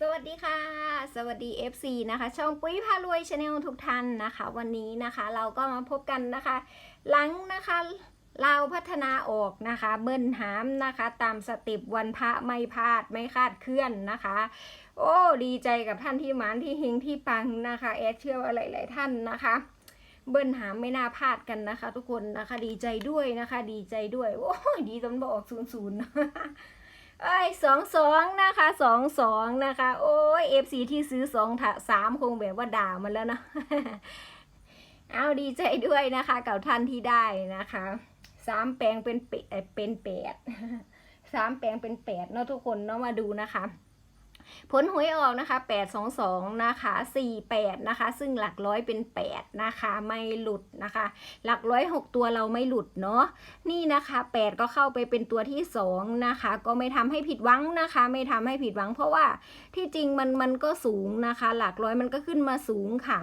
สวัสดีค่ะ สวัสดี FC นะคะ ช่องปุ้ยพารวยชาแนลทุกท่านนะคะ วันนี้นะคะเราก็มาพบกันนะคะ หลังนะคะเราพัฒนาออกนะคะเบิ้ลหามนะคะ ตามสติปวันพระไม่พลาดไม่คาดเคลื่อนนะคะ โอ้ดีใจกับท่านที่หมานที่เฮงที่ปังนะคะแอดเชื่อว่าหลาย ๆ ท่านนะคะ เบิ้ลหามไม่น่าพลาดกันนะคะ ทุกคนนะคะดีใจด้วยนะคะ ดีใจด้วยโอ้ดีจนบอกศูนย์ศูนย์ เอ้ยสองสองนะคะสองสองนะคะ โอ้ยเอฟซีที่ซื้อสองสามคงแบบว่าด่ามันแล้วนะเอาดีใจด้วยนะคะกับท่านที่ได้นะคะสามแปลงเป็นเปเอ่อเป็นแปดสามแปลงเป็นแปดเนาะทุกคนเนาะมาดูนะคะ ผลหวยออกนะคะแปดสองสองนะคะสี่แปดนะคะ ซึ่งหลักร้อยเป็นแปดนะคะ ไม่หลุดนะคะ หลักร้อยหกตัวเราไม่หลุดเนาะ นี่นะคะแปดก็เข้าไปเป็นตัวที่สองนะคะ ก็ไม่ทำให้ผิดหวังนะคะ ไม่ทำให้ผิดหวัง เพราะว่าที่จริงมันมันก็สูงนะคะ หลักร้อยมันก็ขึ้นมาสูงค่ะ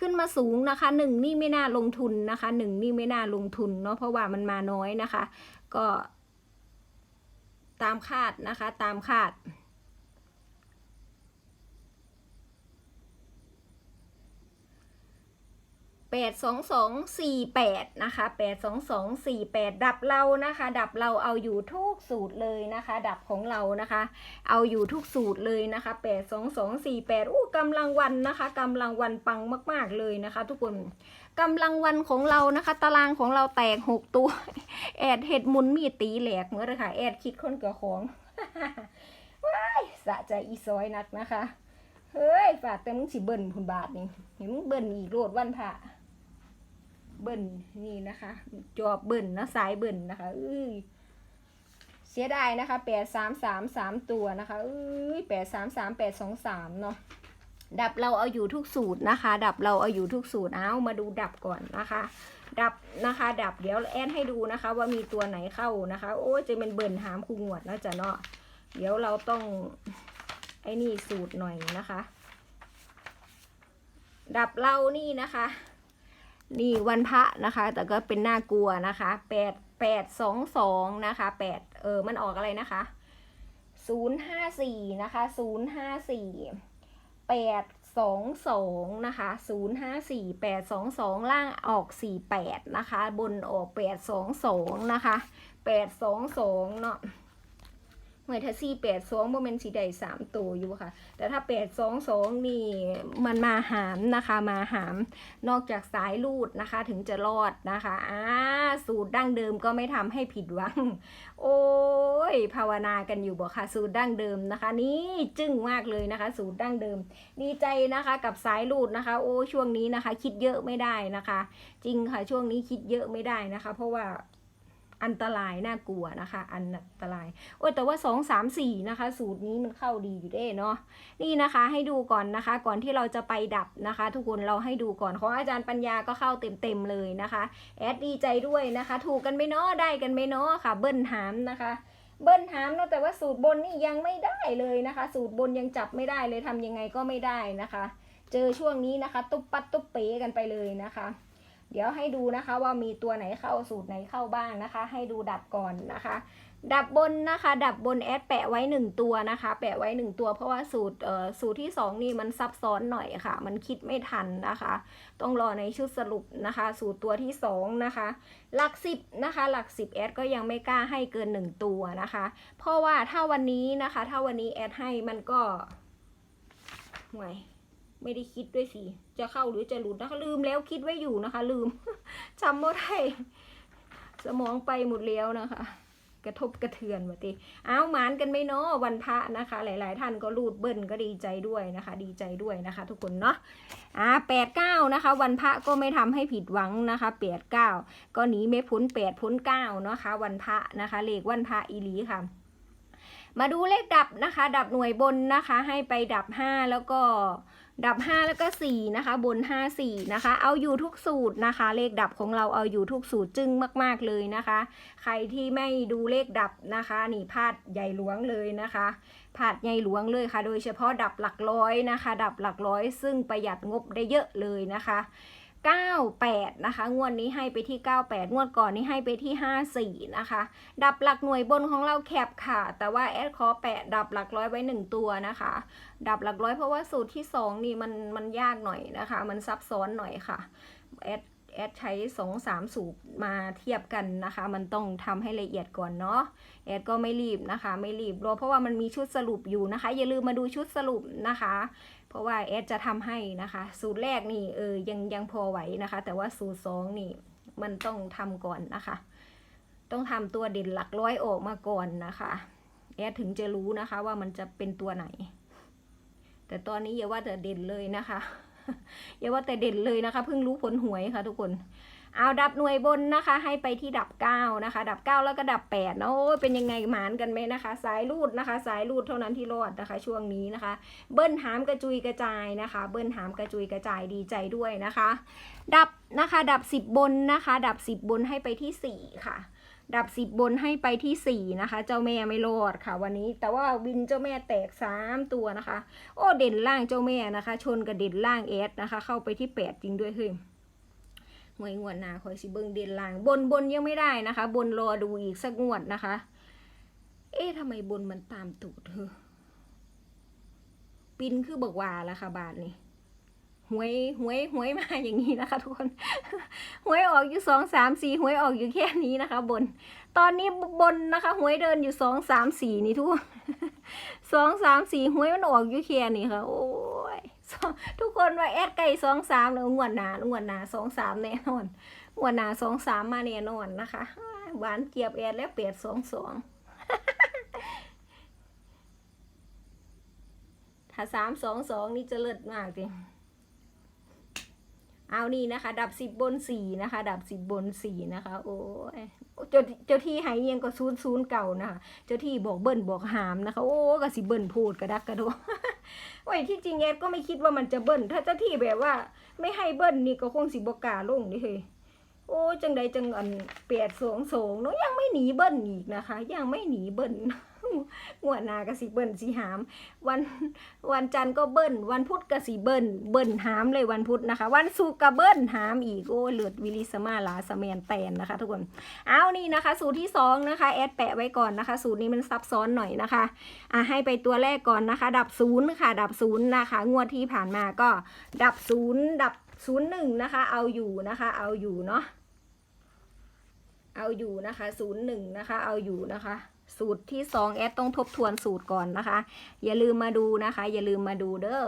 ขึ้นมาสูงนะคะหนึ่งนี่ไม่น่าลงทุนนะคะหนึ่งนี่ไม่น่าลงทุนเนาะ เพราะว่ามันมาน้อยนะคะ ก็ตามคาดนะคะ ตามคาด แปดสองสองสี่แปดนะคะแปดสองสองสี่แปดดับเรานะคะ ดับเราเอาอยู่ทุกสูตรเลยนะคะ ดับของเรานะคะ เอาอยู่ทุกสูตรเลยนะคะแปดสองสองสี่แปดอู้กำลังวันนะคะกำลังวันปังมาก ๆเลยนะคะ ทุกคนกำลังวันของเรานะคะ ตารางของเราแตกหกตัว แอดเห็ดมุนมีตีแหลกเมื่อไรค่ะ แอดคิดคนเกี่ยวของว้ายสะใจอีซอยนักนะคะ เฮ้ยฝากแต่มึงสิเบิ่นคุณบาทนี่เห็นมึงเบิ่นอีกโรดวันพระ เบิ่นนี่นะคะ จอบเบิ่นนะสายเบิ่นนะคะเอ้ยเสียดายนะคะแปดสามสามสามตัวนะคะเอ้ยแปดสามสามแปดสองสามเนาะดับเราเอาอยู่ทุกสูตรนะคะ ดับเราเอาอยู่ทุกสูตรเอามาดูดับก่อนนะคะ ดับนะคะ ดับเดี๋ยวแอนให้ดูนะคะ ว่ามีตัวไหนเข้านะคะ โอ้ยจะเป็นเบิ่นหามคูงวดนะจ๊ะเนาะเดี๋ยวเราต้องไอ้นี่สูตรหน่อยนะคะ ดับเรานี่นะคะ นี่วันพระนะคะ แต่ก็เป็นน่ากลัวนะคะแปดแปดสองสองนะคะแปดเออมันออกอะไรนะคะศูนย์ห้าสี่นะคะศูนย์ห้าสี่แปดสองสองนะคะศูนย์ห้าสี่แปดสองสองล่างออกสี่แปดนะคะ บนออกแปดสองสองนะคะแปดสองสองเนาะ หมายถ้าสี่แปดสองโมเมนต์สีใดสามตัวอยู่ค่ะ แต่ถ้าแปดสองสองนี่มันมาหามนะคะมาหาม นอกจากสายลูดนะคะถึงจะรอดนะคะอ่าสูตรดั้งเดิมก็ไม่ทำให้ผิดหวัง โอ้ยภาวนากันอยู่บอกค่ะ สูตรดั้งเดิมนะคะ นี่จึ้งมากเลยนะคะ สูตรดั้งเดิม ดีใจนะคะกับสายลูดนะคะ โอ้ช่วงนี้นะคะ คิดเยอะไม่ได้นะคะ จริงค่ะช่วงนี้คิดเยอะไม่ได้นะคะ เพราะว่า อันตรายน่ากลัวนะคะ อันตราย โอ้ยแต่ว่าสองสามสี่นะคะ สูตรนี้มันเข้าดีอยู่เด้เนาะนี่นะคะให้ดูก่อนนะคะ ก่อนที่เราจะไปดับนะคะ ทุกคนเราให้ดูก่อนของอาจารย์ปัญญาก็เข้าเต็มๆเลยนะคะแอดดีใจด้วยนะคะ ถูกกันไหมเนาะได้กันไหมเนาะค่ะ เบิ้ลหามนะคะเบิ้ลหามเนาะแต่ว่าสูตรบนนี่ยังไม่ได้เลยนะคะ สูตรบนยังจับไม่ได้เลยทำยังไงก็ไม่ได้นะคะ เจอช่วงนี้นะคะ ตุ๊บปัดตุ๊บเป๋กันไปเลยนะคะ เดี๋ยวให้ดูนะคะว่ามีตัวไหนเข้าสูตรไหนเข้าบ้างนะคะ ให้ดูดับก่อนนะคะ ดับบนนะคะ ดับบนแอดแปะไว้หนึ่งตัวนะคะ แปะไว้หนึ่งตัวเพราะว่าสูตรเอ่อสูตรที่สองนี่มันซับซ้อนหน่อยค่ะ มันคิดไม่ทันนะคะ ต้องรอในชุดสรุปนะคะ สูตรตัวที่สองนะคะ หลักสิบนะคะ หลักสิบแอดก็ยังไม่กล้าให้เกินหนึ่งตัวนะคะ เพราะว่าถ้าวันนี้นะคะ ถ้าวันนี้แอดให้มันก็ห่วย ไม่ได้คิดด้วยสิ จะเข้าหรือจะหลุดนะคะลืมแล้วคิดไว้อยู่นะคะ ลืมจำไม่ได้สมองไปหมดแล้วนะคะ กระทบกระเทือนมาติเอาหมานกันไหมเนาะวันพระนะคะ หลาย ๆ ท่านก็รูดเบิ้ลก็ดีใจด้วยนะคะ ดีใจด้วยนะคะ ทุกคนเนาะอ่าแปดเก้านะคะ วันพระก็ไม่ทำให้ผิดหวังนะคะแปดเก้าก็หนีไม่พ้นแปดพ้นเก้านะคะ วันพระนะคะเลขวันพระอีหลีค่ะมาดูเลขดับนะคะ ดับหน่วยบนนะคะ ให้ไปดับห้าแล้วก็ ดับ 5 แล้วก็ 4 นะคะ บน 5 4 นะคะ เอาอยู่ทุกสูตรนะคะ เลขดับของเราเอาอยู่ทุกสูตรจึ้งมาก ๆ เลยนะคะ ใครที่ไม่ดูเลขดับนะคะ นี่พลาดใหญ่หลวงเลยนะคะพลาดใหญ่หลวงเลยค่ะ โดยเฉพาะดับหลักร้อยนะคะ ดับหลักร้อย ซึ่งประหยัดงบได้เยอะเลยนะคะ 98 นะคะ งวดนี้ให้ไปที่ 98 งวดก่อนนี้ให้ไปที่ 54 นะคะ ดับหลักหน่วยบนของเราแคบค่ะ แต่ว่าแอดขอแปะดับหลักร้อยไว้ 1 ตัวนะคะ ดับหลักร้อยเพราะว่าสูตรที่ 2 นี่มันมันยากหน่อยนะคะ มันซับซ้อนหน่อยค่ะ แอดแอดใช้สองสามสูตรมาเทียบกันนะคะ มันต้องทำให้ละเอียดก่อนเนาะแอดก็ไม่รีบนะคะ ไม่รีบรอเพราะว่ามันมีชุดสรุปอยู่นะคะ อย่าลืมมาดูชุดสรุปนะคะ เพราะว่าแอดจะทำให้นะคะ สูตรแรกนี่เออยังยังพอไหวนะคะ แต่ว่าสูตรสองนี่มันต้องทำก่อนนะคะ ต้องทำตัวเด่นหลักร้อยออกมาก่อนนะคะแอดถึงจะรู้นะคะว่ามันจะเป็นตัวไหน แต่ตอนนี้อย่าว่าแต่เด่นเลยนะคะอย่าว่าแต่เด่นเลยนะคะเพิ่งรู้ผลหวยค่ะทุกคน เอาดับหน่วยบนนะคะ ให้ไปที่ดับเก้านะคะ ดับเก้าแล้วก็ดับแปดเนาะโอ้ยเป็นยังไงหมานกันไหมนะคะ สายรูดนะคะ สายรูดเท่านั้นที่รอดนะคะ ช่วงนี้นะคะ เบิ้ลหามกระจุยกระจายนะคะ เบิ้ลหามกระจุยกระจายดีใจด้วยนะคะ ดับนะคะ ดับสิบบนนะคะ ดับสิบบนให้ไปที่สี่ค่ะ ดับสิบบนให้ไปที่สี่นะคะ เจ้าแม่ไม่รอดค่ะ วันนี้แต่ว่าวินเจ้าแม่แตกสามตัวนะคะ โอ้เด่นล่างเจ้าแม่นะคะ ชนกับเด่นล่างเอสนะคะ เข้าไปที่แปดจริงด้วยเฮ้ย หวยงวดหนาคอยสิเบิงเด่นล่าง บนบนยังไม่ได้นะคะ บนรอดูอีกสักงวดนะคะ เอ๊ะทำไมบนมันตามตูดเธอปินคือเบิกว่าละค่ะบาทนี่หวยหวยหวยมาอย่างนี้นะคะ ทุกคนหวยออกอยู่สองสามสี่หวยออกอยู่แค่นี้นะคะ บน ตอนนี้บนนะคะหวยเดินอยู่สองสามสี่นี่ทุกสองสามสี่หวยมันออกอยู่แค่นี้ค่ะ โอ้ย ทุกคนว่าแอดไก่สองสามแล้วงวดหนางวดหนาสองสามแน่นอนงวดหนาสองสามมาแน่นอนนะคะหวานเกียบแอดแล้วเปียดสองสองถ้าสามสองสองนี่จะเลิศมากจริงเอานี่นะคะ ดับสิบบนสี่นะคะ ดับสิบบนสี่นะคะ โอ้ยเจ้าเจ้าที่หายเอียงก็ซูนซูนย์เก่านะคะเจ้าที่บอกเบิ้ลบอกหามนะคะ โอ้ก็สิเบิ้ลพูดกระดักกระโดด โอ้ยที่จริงแอดก็ไม่คิดว่ามันจะเบิ้ลถ้าเจ้าที่แบบว่า ไม่ให้เบิ้ลนี่ก็คงสิบกาลงนี่เฮ้ยโอ้จังใดจังอันเปียดสงสงเนาะยังไม่หนีเบิ้ลอีกนะคะ ยังไม่หนีเบิ้ล งวดหนากะสิเบิ้ลสิหาม วันวันจันทร์ก็เบิ้ลวันพุธก็สิเบิ้ลเบิ้ลหามเลยวันพุธนะคะ วันศุกร์ก็เบิ้ลหามอีกโอ้เลือดวิลิสมาลาสแมนแตนนะคะ ทุกคนเอานี่นะคะ สูตรที่สองนะคะแอดแปะไว้ก่อนนะคะ สูตรนี้มันซับซ้อนหน่อยนะคะอะให้ไปตัวแรกก่อนนะคะ ดับศูนย์ค่ะ ดับศูนย์นะคะ งวดที่ผ่านมาก็ดับศูนย์ดับศูนย์หนึ่งนะคะ เอาอยู่นะคะ เอาอยู่เนาะ เอาอยู่นะคะศูนย์หนึ่งนะคะเอาอยู่นะคะ สูตรที่สองแอดต้องทบทวนสูตรก่อนนะคะ อย่าลืมมาดูนะคะ อย่าลืมมาดูเด้อ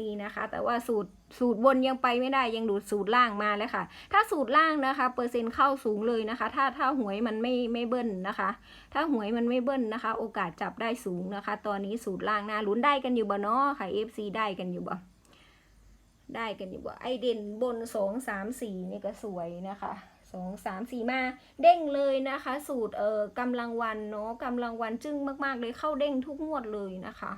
นี่นะคะ แต่ว่าสูตรสูตรบนยังไปไม่ได้ยังดูดสูตรล่างมาเลยค่ะ ถ้าสูตรล่างนะคะ เปอร์เซ็นต์เข้าสูงเลยนะคะ ถ้าถ้าหวยมันไม่ไม่เบิ้ลนะคะ ถ้าหวยมันไม่เบิ้ลนะคะ โอกาสจับได้สูงนะคะ ตอนนี้สูตรล่างน้าลุ้นได้กันอยู่บ่เนาะค่ะ FC ได้กันอยู่บ่ได้กันอยู่บ่ไอเด่นบนสองสามสี่นี่ก็สวยนะคะ สองสามสี่มาเด้งเลยนะคะ สูตรเอ่อกำลังวันเนาะกำลังวันจึ้งมากๆเลยเข้าเด้งทุกงวดเลยนะคะ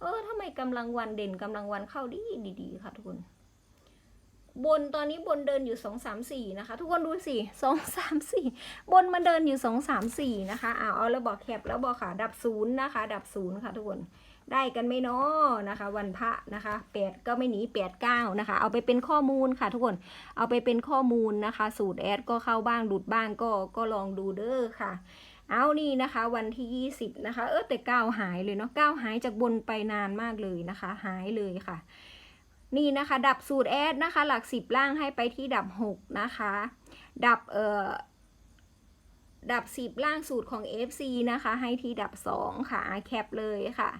เออทำไมกำลังวันเด่นกำลังวันเข้าดีดีๆค่ะทุกคนบนตอนนี้บนเดินอยู่สองสามสี่นะคะ ทุกคนดูสิสองสามสี่บนมันเดินอยู่สองสามสี่นะคะเอาเอาแล้วบอกแคปแล้วบอกค่ะดับศูนย์นะคะ ดับศูนย์ค่ะทุกคน ได้กันไหมเนาะนะคะ วันพระนะคะแปดก็ไม่หนีแปดเก้านะคะ เอาไปเป็นข้อมูลค่ะ ทุกคนเอาไปเป็นข้อมูลนะคะ สูตรแอดก็เข้าบ้างหลุดบ้างก็ก็ลองดูเด้อค่ะ เอานี่นะคะ วันที่ 20 นะคะ เออแต่ก้าวหายเลยเนาะก้าวหายจากบนไปนานมากเลยนะคะ หายเลยค่ะ นี่นะคะ ดับสูตรแอดนะคะ หลักสิบล่างให้ไปที่ดับ 6 นะคะ ดับเอ่อ ดับสิบล่างสูตรของ FC นะคะ ให้ที่ดับ 2 ค่ะแคปเลยค่ะ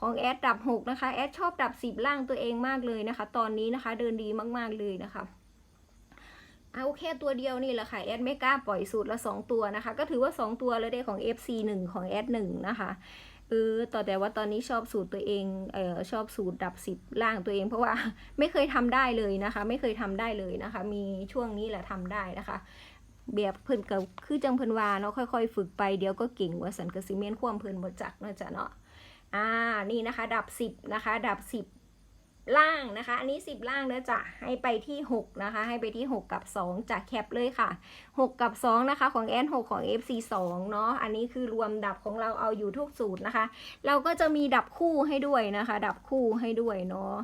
ของแอดดับ 6 นะคะ แอดชอบดับสิบล่างตัวเองมากเลยนะคะ ตอนนี้นะคะเดินดีมากๆเลยนะคะเอาแค่ตัวเดียวนี่แหละค่ะ แอดไม่กล้าปล่อยสูตรละสองตัวนะคะ ก็ถือว่า 2 ตัวเลยได้ของ FC 1 ของแอด1นะคะเออต่อแต่ว่าตอนนี้ชอบสูตรตัวเองเออชอบสูตรดับสิบล่างตัวเอง เพราะว่าไม่เคยทำได้เลยนะคะ ไม่เคยทำได้เลยนะคะ มีช่วงนี้แหละทำได้นะคะ แบบเพิ่นกับคือจังเพิ่นว่าเนาะค่อยๆ ฝึกไปเดี๋ยวก็เก่งว่าสันกสิเมนความเพิ่นบ่จักเนาะจ้ะเนาะอ่านี่นะคะ ดับสิบนะคะ ดับสิบล่างนะคะ อันนี้10ล่างเนะจ๊ะให้ไปที่6นะคะ ให้ไปที่6กับ2จากแคปเลยค่ะ6กับ2นะคะ ของแอน6ของ FC 2เนาะอันนี้คือรวมดับของเราเอาอยู่ทุกสูตรนะคะ เราก็จะมีดับคู่ให้ด้วยนะคะ ดับคู่ให้ด้วยเนาะ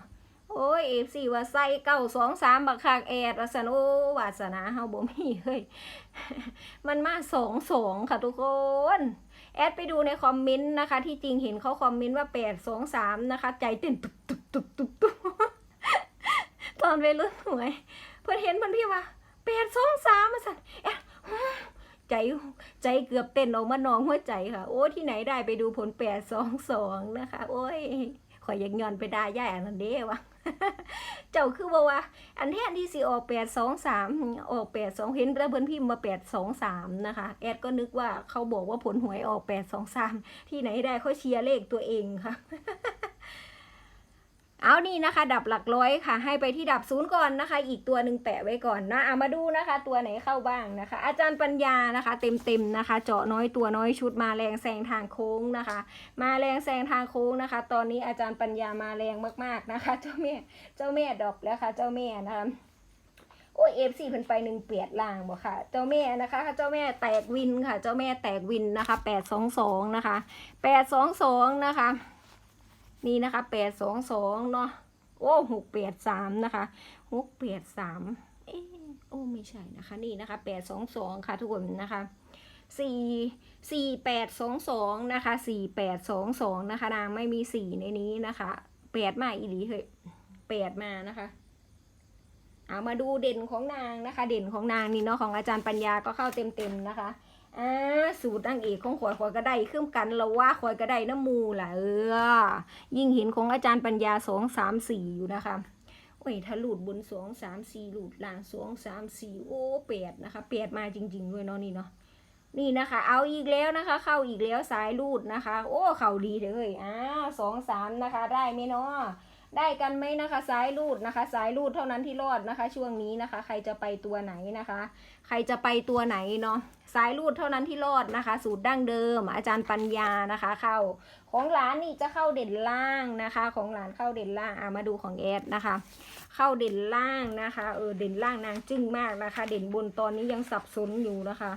โอ้ยเอฟซีว่าใส่เก้าสองสามบักคักแอดว่าสันโอ้วาสนาเฮาบ่มีเฮ้ยมันมาสองสองค่ะทุกคนแอดไปดูในคอมเมนต์นะคะ ที่จริงเห็นเขาคอมเมนต์ว่าแปดสองสามนะคะ ใจเต้นตุบตุบตุบตุบตุบตอนไปรุ่นหวยเพื่อนเห็นเพื่อนพี่ว่าแปดสองสามมาสั่นแอดใจใจเกือบเต้นออกมานองหัวใจค่ะ โอ้ที่ไหนได้ไปดูผลแปดสองสองนะคะ โอ้ยข่อยยังยอนไปได้ย่ายอันนั้นเด้วะ เจ้าคือบอกว่า อันแทนที่สีออกแปดสองสามออกแปดสองเห็นแล้วเพิ่นพิมพ์มาแปดสองสามนะคะ แอดก็นึกว่าเขาบอกว่าผลหวยออกแปดสองสามที่ไหนได้เขาเชียร์เลขตัวเองค่ะ เอานี่นะคะ ดับหลักร้อยค่ะ ให้ไปที่ดับศูนย์ก่อนนะคะ อีกตัวหนึ่งแปะไว้ก่อนนะเอามาดูนะคะ ตัวไหนเข้าบ้างนะคะ อาจารย์ปัญญานะคะ เต็มๆนะคะ เจาะน้อยตัวน้อยชุดมาแรงแซงทางโค้งนะคะ มาแรงแซงทางโค้งนะคะ ตอนนี้อาจารย์ปัญญามาแรงมากๆนะคะ เจ้าแม่เจ้าแม่ดอกแล้วค่ะ เจ้าแม่นะคะโอ้ยเอฟซีเพิ่นไปหนึ่งเปียดล่างบ่ค่ะ เจ้าแม่นะคะเจ้าแม่แตกวินค่ะ เจ้าแม่แตกวินนะคะแปดสองสองนะคะแปดสองสองนะคะ นี่นะคะแปดสองสองเนาะโอ้หกแปดสามนะคะหกแปดสามเอ๊โอ้ไม่ใช่นะคะนี่นะคะแปดสองสองค่ะทุกคนนะคะสี่สี่แปดสองสองนะคะสี่แปดสองสองนะคะนางไม่มีสี่ในนี้นะคะแปดมาอีหลีเฮ้ยแปดมานะคะเอามาดูเด่นของนางนะคะ เด่นของนางนี่เนาะของอาจารย์ปัญญาก็เข้าเต็มๆนะคะ อ่าสูตรนางเอกของขวอยขวอยก็ได้ขึ้นกันแล้วว่าขวอยก็ได้น้ำมูล่ะเออ ยิ่งเห็นของอาจารย์ปัญญาสองสามสี่อยู่นะคะโอ้ยถ้าหลุดบนสองสามสี่หลุดล่างสองสามสี่โอ้แปดนะคะแปดมาจริง ๆ ด้วยเนาะนี่เนาะนี่นะคะ เอาอีกแล้วนะคะ เข้าอีกแล้วสายรูดนะคะ โอ้เข่าดีเลยอ้าสองสามนะคะ ได้ไหมเนาะ ได้กันไหมนะคะสายรูดนะคะสายรูดเท่านั้นที่รอดนะคะ ช่วงนี้นะคะ ใครจะไปตัวไหนนะคะ ใครจะไปตัวไหนเนาะสายรูดเท่านั้นที่รอดนะคะ สูตรดั้งเดิม อาจารย์ปัญญานะคะ เข้าของหลานนี่จะเข้าเด่นล่างนะคะ ของหลานเข้าเด่นล่างอะมาดูของแอดนะคะ เข้าเด่นล่างนะคะเออเด่นล่างนางจึ้งมากนะคะ เด่นบนตอนนี้ยังสับสนอยู่นะคะ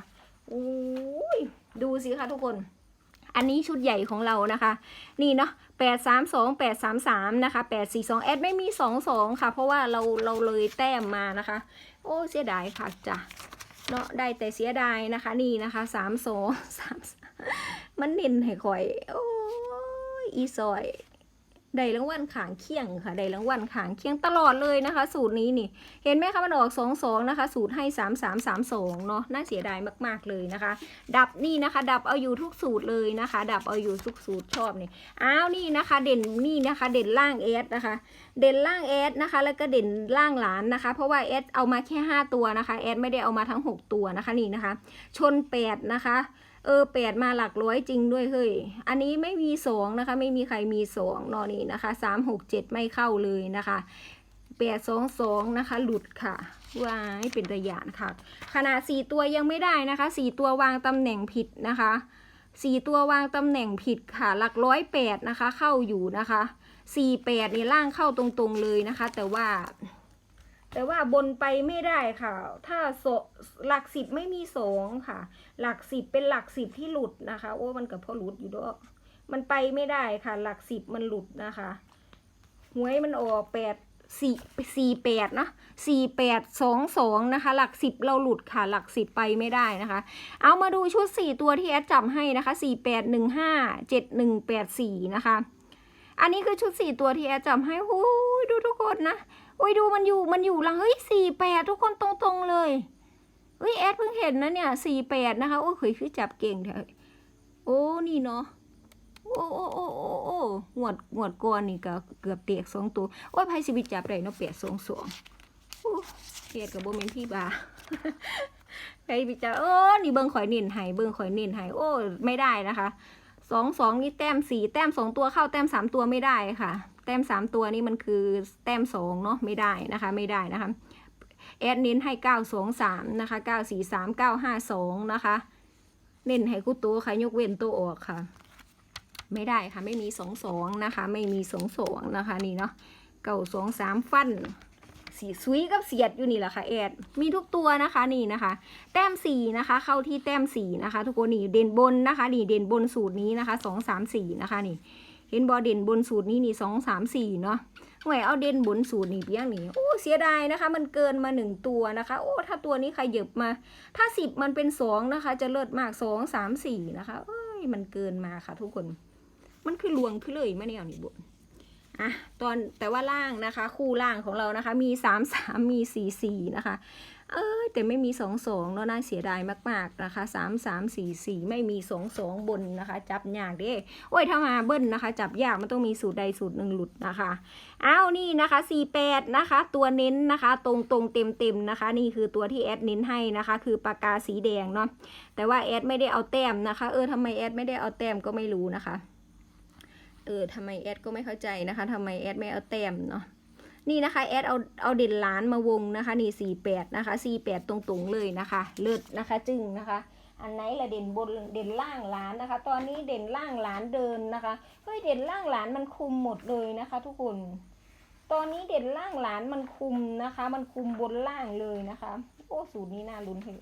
อุ้ยดูสิคะทุกคน อันนี้ชุดใหญ่ของเรานะคะ นี่เนาะแปดสามสองแปดสามสามนะคะแปดสี่สองแอดไม่มีสองสองค่ะ เพราะว่าเราเราเลยแต้มมานะคะ โอ้เสียดายค่ะจ้ะเนาะได้แต่เสียดายนะคะ นี่นะคะสามสองสามมันเน้นให้ข่อย โอ้ยอีซอย ได้รางวัลขางเคียงค่ะได้รางวัลขางเคียงตลอดเลยนะคะ สูตรนี้นี่เห็นไหมคะมันออกสองสองนะคะ สูตรให้สามสามสามสองเนาะน่าเสียดายมากๆเลยนะคะ ดับนี่นะคะ ดับเอาอยู่ทุกสูตรเลยนะคะ ดับเอาอยู่ทุกสูตรชอบนี่อ้าวนี่นะคะ เด่นนี่นะคะ เด่นล่างเอสนะคะ เด่นล่างเอสนะคะ แล้วก็เด่นล่างหลานนะคะ เพราะว่าเอสเอามาแค่ห้าตัวนะคะเอสไม่ได้เอามาทั้งหกตัวนะคะนี่นะคะ ชนแปดนะคะ เออแปดมาหลักร้อยจริงด้วยเฮ้ย อันนี้ไม่มีสองนะคะ ไม่มีใครมีสองนอนี่นะคะสามหกเจ็ดไม่เข้าเลยนะคะแปดสองสองนะคะ หลุดค่ะว้ายเป็นระยานค่ะ ขนาดสี่ตัวยังไม่ได้นะคะสี่ตัววางตำแหน่งผิดนะคะสี่ตัววางตำแหน่งผิดค่ะ หลักร้อยแปดนะคะ เข้าอยู่นะคะสี่แปดนี่ล่างเข้าตรงๆเลยนะคะ แต่ว่า แต่ว่าบนไปไม่ได้ค่ะ ถ้าโสหลักสิบไม่มีสองค่ะ หลักสิบเป็นหลักสิบที่หลุดนะคะ โอ้มันกับพอหลุดอยู่ด้วยมันไปไม่ได้ค่ะ หลักสิบมันหลุดนะคะหวยมันออกแปดสี่สี่แปดนะสี่แปดสองสองนะคะ หลักสิบเราหลุดค่ะ หลักสิบไปไม่ได้นะคะ เอามาดูชุดสี่ตัวที่แอดจับให้นะคะสี่แปดหนึ่งห้าเจ็ดหนึ่งแปดสี่นะคะ อันนี้คือชุดสี่ตัวที่แอดจับให้หูดูทุกคนนะ อ้ยดูมันอยู่มันอยู่หลังเฮ้ยสี่แปดทุกคนตรงๆเลยเฮ้ยแอดเพิ่งเห็นนะเนี่ยสี่แปดนะคะ โอ้ยเคยคือจับเก่งเถอะโอ้นี่เนาะโอ้โอ้โอ้โอ้โอ้หวดหวดก่อนนี่ก็เกือบเปียกสองตัว โอ้ยไพ่สิบิจับได้เนาะเปียกสองสองโอ้เปียกกับโบเมนพี่บาไพ่บิจับโอ้นี่เบิ้งข่อยเน้นให้เบิ้งข่อยเน้นให้โอ้ ไม่ได้นะคะสองสองนี่แต้มสี่แต้มสองตัวเข้าแต้มสามตัวไม่ได้ค่ะ แต้มสามตัวนี่มันคือแต้มสองเนาะไม่ได้นะคะไม่ได้นะคะแอดเน้นให้เก้าสองสามนะคะเก้าสี่สามเก้าห้าสองนะคะ เน้นให้กู้ตัวค่ะยกเว้นตัวออกค่ะ ไม่ได้ค่ะไม่มีสองสองนะคะ ไม่มีสองสองนะคะนี่เนาะเก้าสองสามฟันสีซุยกับเสียดอยู่นี่แหละค่ะแอด มีทุกตัวนะคะนี่นะคะ แต้มสี่นะคะ เข้าที่แต้มสี่นะคะ ทุกคนนี่เด่นบนนะคะ นี่เด่นบนสูตรนี้นะคะสองสามสี่นะคะนี่ เห็นบอเด่นบนสูตรนี้นี่สองสามสี่เนาะหวยเอาเด่นบนสูตรนี่เพียงนี่โอ้เสียดายนะคะ มันเกินมาหนึ่งตัวนะคะ โอ้ถ้าตัวนี้ใครเหยิบมา ถ้าสิบมันเป็นสองนะคะ จะเลิศมากสองสามสี่นะคะ เอ้ยมันเกินมาค่ะทุกคน มันคือลวงคือเลยไม่เนี่ยนี่บุอะตอนแต่ว่าล่างนะคะ คู่ล่างของเรานะคะ มีสามสามมีสี่สี่นะคะ เอ้ยแต่ไม่มีสองสองเนาะน่าเสียดายมากๆนะคะสามสามสี่สี่ไม่มีสองสองบนนะคะ จับยากเด้โอ้ยถ้ามาเบิ้ลนะคะ จับยากมันต้องมีสูตรใดสูตรหนึ่งหลุดนะคะอ้าวนี่นะคะสี่แปดนะคะ ตัวเน้นนะคะ ตรงตรงเต็มเต็มนะคะ นี่คือตัวที่แอดเน้นให้นะคะ คือปากกาสีแดงเนาะแต่ว่าแอดไม่ได้เอาแต้มนะคะเออทำไมแอดไม่ได้เอาแต้มก็ไม่รู้นะคะเออทำไมแอดก็ไม่เข้าใจนะคะทำไมแอดไม่เอาแต้มเนาะ นี่นะคะแอดเอาเอาเด่นล้านมาวงนะคะนี่สี่แปดนะคะสี่แปดตรงๆเลยนะคะ เลิศนะคะจึงนะคะ อันไหนละเด่นบนเด่นล่างล้านนะคะ ตอนนี้เด่นล่างล้านเดินนะคะเฮ้ยเด่นล่างล้านมันคุมหมดเลยนะคะ ทุกคน ตอนนี้เด่นล่างล้านมันคุมนะคะ มันคุมบนล่างเลยนะคะ โอ้สูตรนี้น่าลุ้นให้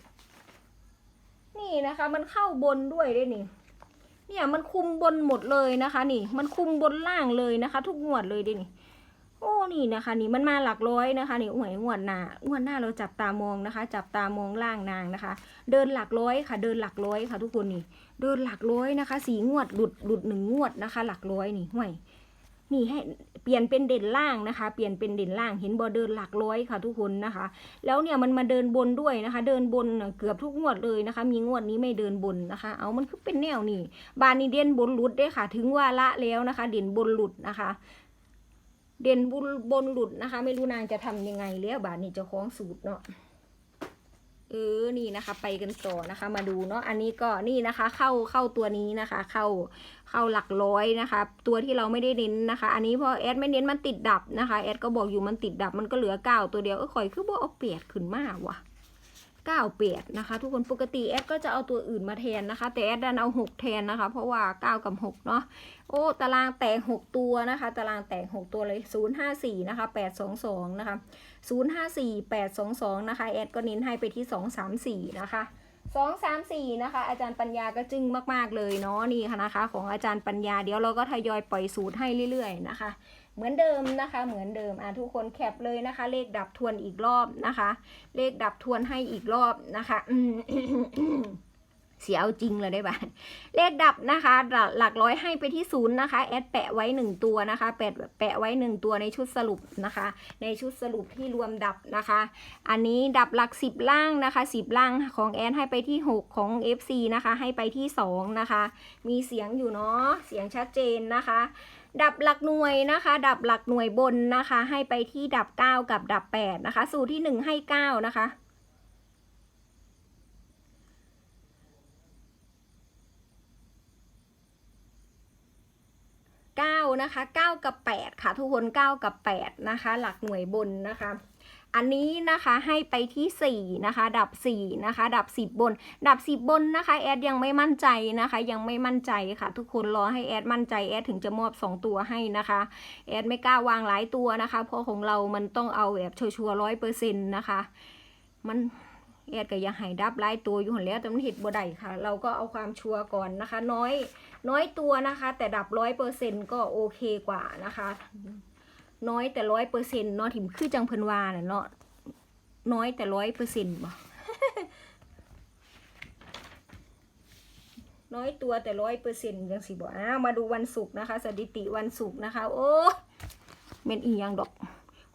นี่นะคะมันเข้าบนด้วยด้วยนี่เนี่ยมันคุมบนหมดเลยนะคะ นี่ มันคุมบนล่างเลยนะคะ ทุกงวดเลยดินี่ อ้นี่นะคะ นี่มันมาหลักร้อยนะคะนี่หวยงวดหน้างวดหน้าเราจับตามองนะคะ จับตามองล่างนางนะคะ เดินหลักร้อยค่ะ เดินหลักร้อยค่ะ ทุกคนนี่ เดินหลักร้อยนะคะสีงวดหลุดหลุดหนึ่งงวดนะคะ หลักร้อยนี่ห่วยนี่ให้เปลี่ยนเป็นเด่นล่างนะคะ เปลี่ยนเป็นเด่นล่างเห็นบอเดินหลักร้อยค่ะทุกคนนะคะ แล้วเนี่ยมันมาเดินบนด้วยนะคะ เดินบนเกือบทุกงวดเลยนะคะ มีงวดนี้ไม่เดินบนนะคะ เอามันคือเป็นแนวนี่บานนี้เด่นบนหลุดได้ค่ะ ถึงว่าละแล้วนะคะ เด่นบนหลุดนะคะ เด่นบุญบนหลุดนะคะ ไม่รู้นางจะทำยังไงแล้วบาทนี้จะคล้องสูตรเนาะเออ นี่นะคะ ไปกันต่อนะคะ มาดูเนาะ อันนี้ก็นี่นะคะ เข้าเข้าตัวนี้นะคะ เข้าเข้าหลักร้อยนะคะ ตัวที่เราไม่ได้เน้นนะคะ อันนี้พอแอดไม่เน้นมันติดดับนะคะ แอดก็บอกอยู่มันติดดับ มันก็เหลือเก้าตัวเดียว เออข่อยคือบ่เอาเปียดขึ้นมากว่ะ เก้าเปียดนะคะ ทุกคนปกติแอดก็จะเอาตัวอื่นมาแทนนะคะ แต่แอดดันเอาหกแทนนะคะ เพราะว่าเก้ากับหกเนาะโอ้ตารางแตกหกตัวนะคะ ตารางแตกหกตัวเลยศูนย์ห้าสี่นะคะแปดสองสองนะคะศูนย์ห้าสี่แปดสองสองนะคะ แอดก็เน้นให้ไปที่สองสามสี่นะคะสองสามสี่นะคะ อาจารย์ปัญญาก็จึ้งมาก ๆ เลยเนาะนี่ค่ะนะคะ ของอาจารย์ปัญญาเดี๋ยวเราก็ทยอยปล่อยสูตรให้เรื่อย ๆ นะคะ เหมือนเดิมนะคะ เหมือนเดิมอะทุกคนแคปเลยนะคะ เลขดับทวนอีกรอบนะคะ เลขดับทวนให้อีกรอบนะคะเสียเอาจริงเลยได้บ้างเลขดับนะคะหลักหลักร้อยให้ไปที่ศูนย์นะคะ แอดแปะไว้หนึ่งตัวนะคะแปะแปะไว้หนึ่งตัวในชุดสรุปนะคะ ในชุดสรุปที่รวมดับนะคะ อันนี้ดับหลักสิบล่างนะคะสิบล่างของแอดให้ไปที่หกของ FC นะคะ ให้ไปที่สองนะคะ มีเสียงอยู่เนาะเสียงชัดเจนนะคะ ดับหลักหน่วยนะคะ ดับหลักหน่วยบนนะคะ ให้ไปที่ดับ 9 กับดับ 8 นะคะ สูตรที่ 1 ให้ 9 นะคะ 9 นะคะ 9 กับ 8 ค่ะ ทุกคน 9 กับ 8 นะคะ หลักหน่วยบนนะคะ อันนี้นะคะให้ไปที่ 4 นะคะ ดับ 4 นะคะ ดับ 10 บน ดับ 10 บนนะคะ แอดยังไม่มั่นใจนะคะ ยังไม่มั่นใจค่ะ ทุกคนรอให้แอดมั่นใจแอดถึงจะมอบ 2 ตัวให้นะคะ แอดไม่กล้าวางหลายตัวนะคะ เพราะของเรามันต้องเอาแบบชัวร์ร้อยเปอร์เซ็นต์นะคะ มันแอดก็ยังให้ดับหลายตัวอยู่หนแล้วแต่มันเห็ดบ่ได้ค่ะ เราก็เอาความชัวร์ก่อนนะคะ น้อยน้อยตัวนะคะ แต่ดับร้อยเปอร์เซ็นต์ก็โอเคกว่านะคะ น้อยแต่ร้อยเปอร์เซ็นต์เนาะถิมคือจังเพิ่นว่าเนาะน้อยแต่ร้อยเปอร์เซ็นต์บ่น้อยตัวแต่ร้อยเปอร์เซ็นต์จังสิบ่อ้าวมาดูวันศุกร์นะคะ สถิติวันศุกร์นะคะ โอ้เมนอีหยังดอก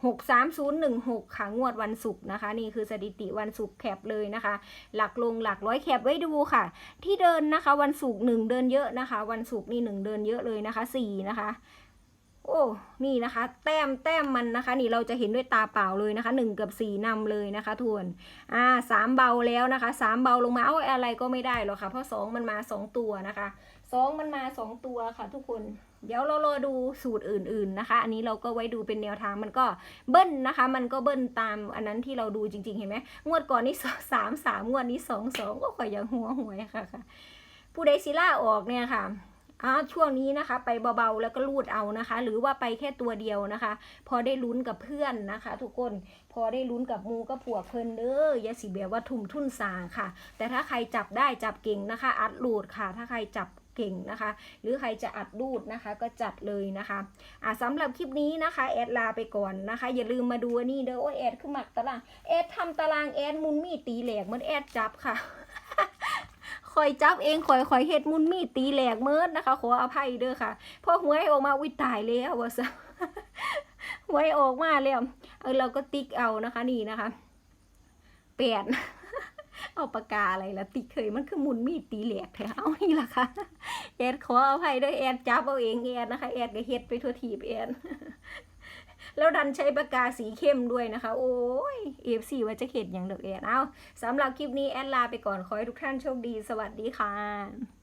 หกสามศูนย์หนึ่งหกค่ะงวดวันศุกร์นะคะ นี่คือสถิติวันศุกร์แคปเลยนะคะ หลักลงหลักร้อยแคปไว้ดูค่ะ ที่เดินนะคะ วันศุกร์หนึ่งเดินเยอะนะคะ วันศุกร์นี่หนึ่งเดินเยอะเลยนะคะสี่นะคะ โอ้ นี่นะคะ แต้มแต้มมันนะคะ นี่เราจะเห็นด้วยตาเปล่าเลยนะคะหนึ่งกับสี่นำเลยนะคะทวนอ่าสามเบาแล้วนะคะสามเบาลงมา เอาอะไรก็ไม่ได้หรอกค่ะ เพราะสองมันมาสองตัวนะคะสองมันมาสองตัวค่ะทุกคน เดี๋ยวเรารอดูสูตรอื่น ๆนะคะ อันนี้เราก็ไว้ดูเป็นแนวทางมันก็เบิ้ลนะคะ มันก็เบิ้ลตามอันนั้นที่เราดูจริง ๆ เห็นไหมงวดก่อนนี่สามสามงวดนี้สองสองก็ข่อยยังหัวหวยค่ะค่ะ ผู้ใดซิล่าออกเนี่ยค่ะ อ่าช่วงนี้นะคะ ไปเบาๆแล้วก็รูดเอานะคะ หรือว่าไปแค่ตัวเดียวนะคะ พอได้ลุ้นกับเพื่อนนะคะ ทุกคนพอได้ลุ้นกับมูก็ผัวเพลินเด้อยาสิแบบว่าทุ่มทุ่นสางค่ะ แต่ถ้าใครจับได้จับเก่งนะคะ อัดรูดค่ะ ถ้าใครจับเก่งนะคะ หรือใครจะอัดรูดนะคะก็จัดเลยนะคะอะสำหรับคลิปนี้นะคะแอดลาไปก่อนนะคะ อย่าลืมมาดูนี่เด้อโอ้แอดคือหมักตารางแอดทำตารางแอดมุนมีตีแหลกเหมือนแอดจับค่ะ คอยจับเองคอยคอยเฮ็ดมุนมีตีแหลกเมิดนะคะ ขออภัยเด้อค่ะพอหวยออกมาวิตายแล้วว่าซะหวยออกมาแล้วเออเราก็ติ๊กเอานะคะนี่นะคะแปดเอาปากกาอะไรละติ๊กเคยมันคือมุนมีดตีแหลกแท้เอานี่ล่ะค่ะแอดขออภัยด้วยแอดจับเอาเองแอดนะคะแอดก็เฮ็ดไปทั่วทีบแอด แล้วดันใช้ปากกาสีเข้มด้วยนะคะ โอ้ยเอฟซีว่าจะเข็ดอย่างเด็กแอดเอาสำหรับคลิปนี้แอดลาไปก่อนขอให้ทุกท่านโชคดี สวัสดีค่ะ